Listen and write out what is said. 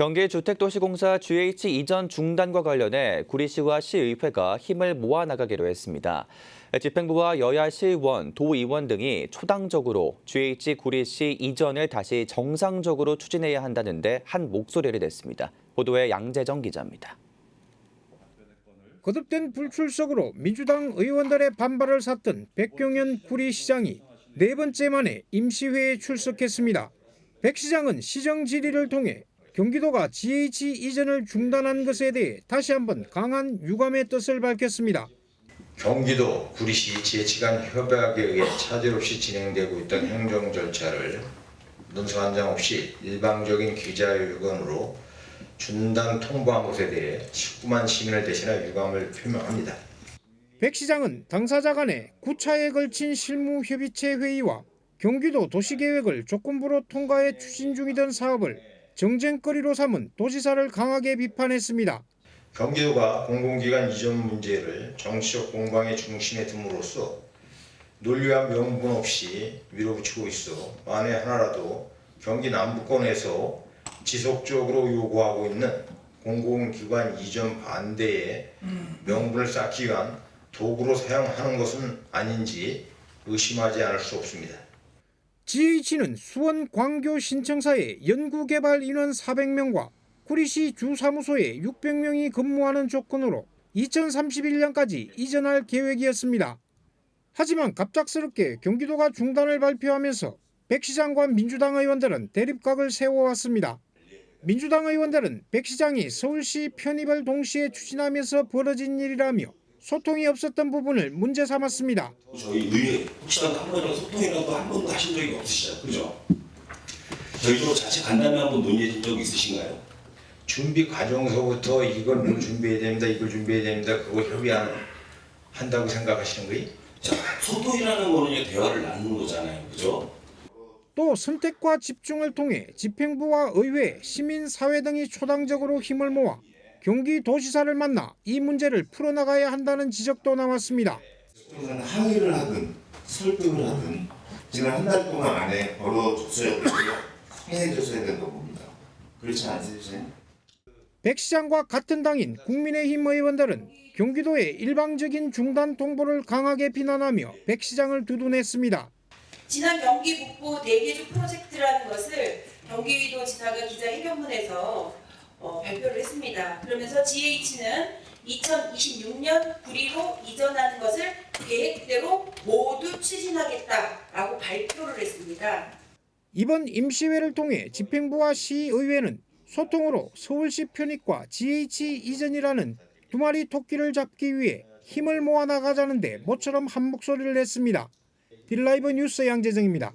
경기주택도시공사 GH 이전 중단과 관련해 구리시와 시의회가 힘을 모아 나가기로 했습니다. 집행부와 여야 시의원, 도의원 등이 초당적으로 GH 구리시 이전을 다시 정상적으로 추진해야 한다는데 한 목소리를 냈습니다. 보도에 양재정 기자입니다. 거듭된 불출석으로 민주당 의원들의 반발을 샀던 백경현 구리시장이 네 번째 만에 임시회에 출석했습니다. 백 시장은 시정 질의를 통해 경기도가 GH 이전을 중단한 것에 대해 다시 한번 강한 유감의 뜻을 밝혔습니다. 경기도 구리시 지혜치간 협약에 의해 차질 없이 진행되고 있던 행정 절차를 문서 한 장 없이 일방적인 기자회견으로 중단 통보한 것에 대해 19만 시민을 대신해 유감을 표명합니다. 백 시장은 당사자 간의 9차에 걸친 실무협의체 회의와 경기도 도시계획을 조건부로 통과해 추진 중이던 사업을 정쟁거리로 삼은 도지사를 강하게 비판했습니다. 경기도가 공공기관 이전 문제를 정치적 공방의 중심에 둠으로써 논리와 명분 없이 밀어붙이고 있어 만에 하나라도 경기 남부권에서 지속적으로 요구하고 있는 공공기관 이전 반대에 명분을 쌓기 위한 도구로 사용하는 것은 아닌지 의심하지 않을 수 없습니다. GH는 수원 광교 신청사에 연구개발 인원 400명과 구리시 주사무소에 600명이 근무하는 조건으로 2031년까지 이전할 계획이었습니다. 하지만 갑작스럽게 경기도가 중단을 발표하면서 백 시장과 민주당 의원들은 대립각을 세워왔습니다. 민주당 의원들은 백 시장이 서울시 편입을 동시에 추진하면서 벌어진 일이라며 소통이 없었던 부분을 문제 삼았습니다. 저희 의회 혹시라도 한 번이라도 소통이라도 한 번도 하신 적이 없으시죠? 그죠? 저희도 자체 간담회 한번 논의해 준적 있으신가요? 준비 과정서부터 이걸 뭐 준비해야 됩니다, 이걸 준비해야 됩니다, 그거 협의한 한다고 생각하시는 거예요? 자, 소통이라는 거는 이제 대화를 나누는 거잖아요. 그죠? 또 선택과 집중을 통해 집행부와 의회, 시민사회 등이 초당적으로 힘을 모아 경기도지사를 만나 이 문제를 풀어나가야 한다는 지적도 나왔습니다. 항의를 하든 설득을 하든 지난 한 달 동안 안에 벌어졌어야 되고 해줬어야 된다고 봅니다. 그렇지 않으세요? 백 시장과 같은 당인 국민의힘 의원들은 경기도의 일방적인 중단 통보를 강하게 비난하며 백 시장을 두둔했습니다. 지난 경기 북부 대개주 프로젝트라는 것을 경기도 지사가 기자회견문에서 어, 발표를 했습니다. 그러면서 GH는 2026년 구리로 이전하는 것을 계획대로 모두 추진하겠다라고 발표를 했습니다. 이번 임시회를 통해 집행부와 시의회는 소통으로 서울시 편입과 GH 이전이라는 두 마리 토끼를 잡기 위해 힘을 모아 나가자는데 모처럼 한 목소리를 냈습니다. 딜라이브 뉴스 양재정입니다.